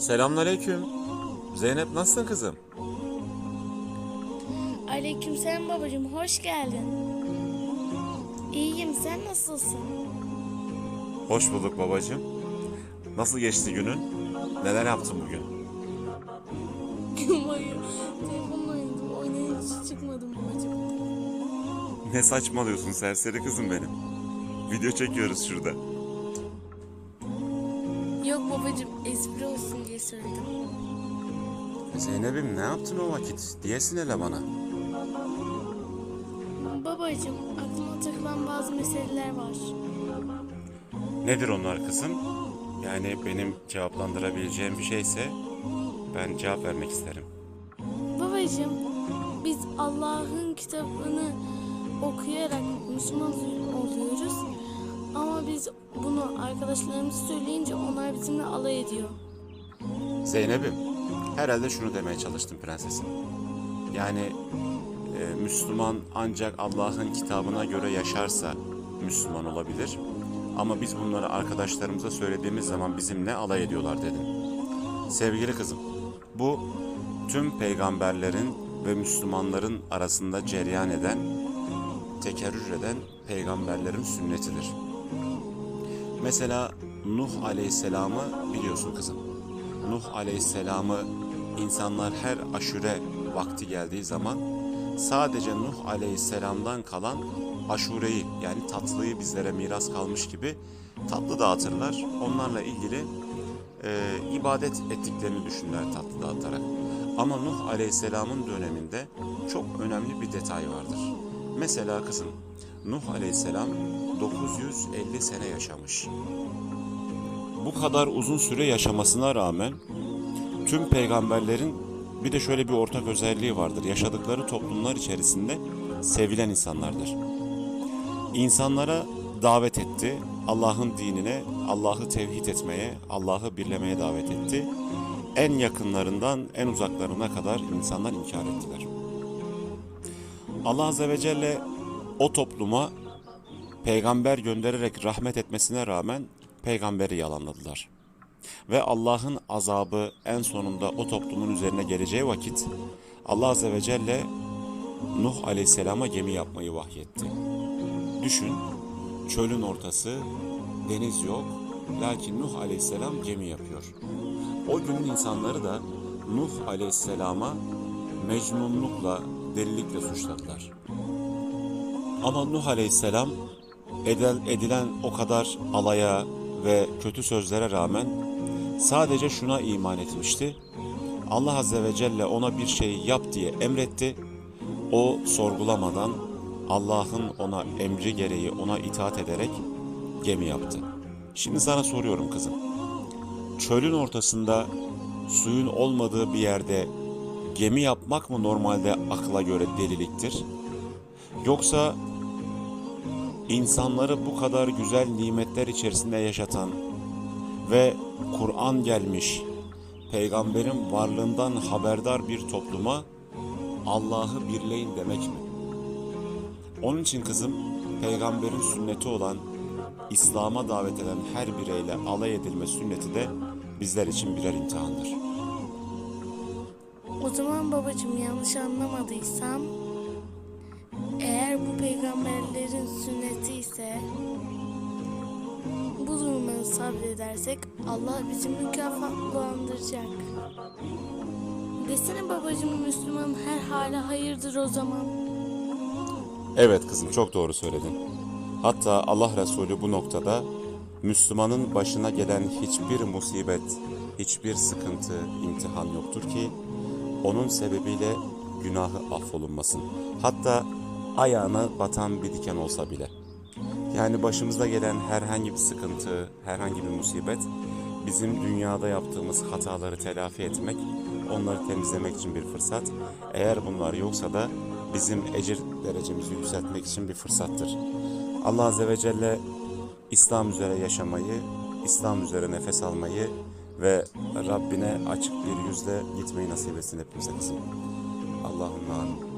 Selamünaleyküm. Zeynep nasılsın kızım? Aleykümselam babacığım hoş geldin. İyiyim sen nasılsın? Hoş bulduk babacığım. Nasıl geçti günün? Neler yaptın bugün? Hayır telefonla oynadım hiç çıkmadım babacığım. Ne saçmalıyorsun serseri kızım benim. Video çekiyoruz şurada. Yok babacığım espri olsun diye söyledim. Zeynep'im ne yaptın o vakit? Diyesin hele bana. Babacığım aklıma takılan bazı meseleler var. Nedir onlar kızım? Yani benim cevaplandırabileceğim bir şeyse ben cevap vermek isterim. Babacığım biz Allah'ın kitabını okuyarak Müslüman oluyoruz. Ama biz bunu arkadaşlarımız söyleyince onlar bizimle alay ediyor. Zeynep'im, herhalde şunu demeye çalıştım prensesim. Yani e, Müslüman ancak Allah'ın kitabına göre yaşarsa Müslüman olabilir. Ama biz bunları arkadaşlarımıza söylediğimiz zaman bizimle alay ediyorlar dedin. Sevgili kızım, bu tüm peygamberlerin ve Müslümanların arasında cereyan eden, tekerrür eden peygamberlerin sünnetidir. Mesela Nuh Aleyhisselam'ı biliyorsun kızım. Nuh Aleyhisselam'ı insanlar her aşure vakti geldiği zaman sadece Nuh Aleyhisselam'dan kalan aşureyi yani tatlıyı bizlere miras kalmış gibi tatlı dağıtırlar. Onlarla ilgili e, ibadet ettiklerini düşünürler tatlı dağıtarak. Ama Nuh Aleyhisselam'ın döneminde çok önemli bir detay vardır. Mesela kızım Nuh Aleyhisselam 950 sene yaşamış. Bu kadar uzun süre yaşamasına rağmen tüm peygamberlerin bir de şöyle bir ortak özelliği vardır. Yaşadıkları toplumlar içerisinde sevilen insanlardır. İnsanlara davet etti. Allah'ın dinine, Allah'ı tevhid etmeye, Allah'ı birlemeye davet etti. En yakınlarından en uzaklarına kadar insanlar inkar ettiler. Allah Azze ve Celle o topluma peygamber göndererek rahmet etmesine rağmen peygamberi yalanladılar. Ve Allah'ın azabı en sonunda o toplumun üzerine geleceği vakit Allah Azze ve Celle Nuh Aleyhisselam'a gemi yapmayı vahyetti. Düşün, çölün ortası, deniz yok, lakin Nuh Aleyhisselam gemi yapıyor. O günün insanları da Nuh Aleyhisselam'a mecnunlukla, delilikle suçladılar. Ama Nuh Aleyhisselam edel, edilen o kadar alaya ve kötü sözlere rağmen sadece şuna iman etmişti. Allah Azze ve Celle ona bir şey yap diye emretti. O sorgulamadan Allah'ın ona emri gereği ona itaat ederek gemi yaptı. Şimdi sana soruyorum kızım. Çölün ortasında suyun olmadığı bir yerde gemi yapmak mı normalde akla göre deliliktir? Yoksa insanları bu kadar güzel nimetler içerisinde yaşatan ve Kur'an gelmiş, peygamberin varlığından haberdar bir topluma Allah'ı birleyin demek mi? Onun için kızım, peygamberin sünneti olan İslam'a davet eden her bireyle alay edilme sünneti de bizler için birer imtihandır. O zaman babacığım yanlış anlamadıysam eğer bu peygamberlerin sünneti ise bu duruma sabredersek Allah bizi mükafatlandıracak. Desene babacığım Müslüman her hale hayırdır o zaman. Evet kızım çok doğru söyledin. Hatta Allah Resulü bu noktada Müslümanın başına gelen hiçbir musibet, hiçbir sıkıntı, imtihan yoktur ki onun sebebiyle günahı affolunmasın. Hatta ayağına batan bir diken olsa bile. Yani başımıza gelen herhangi bir sıkıntı, herhangi bir musibet bizim dünyada yaptığımız hataları telafi etmek, onları temizlemek için bir fırsat. Eğer bunlar yoksa da bizim ecir derecemizi yükseltmek için bir fırsattır. Allah Azze ve Celle İslam üzere yaşamayı, İslam üzere nefes almayı ve Rabbine açık bir yüzle gitmeyi nasip etsin hepimize kızım. Allahümme amin.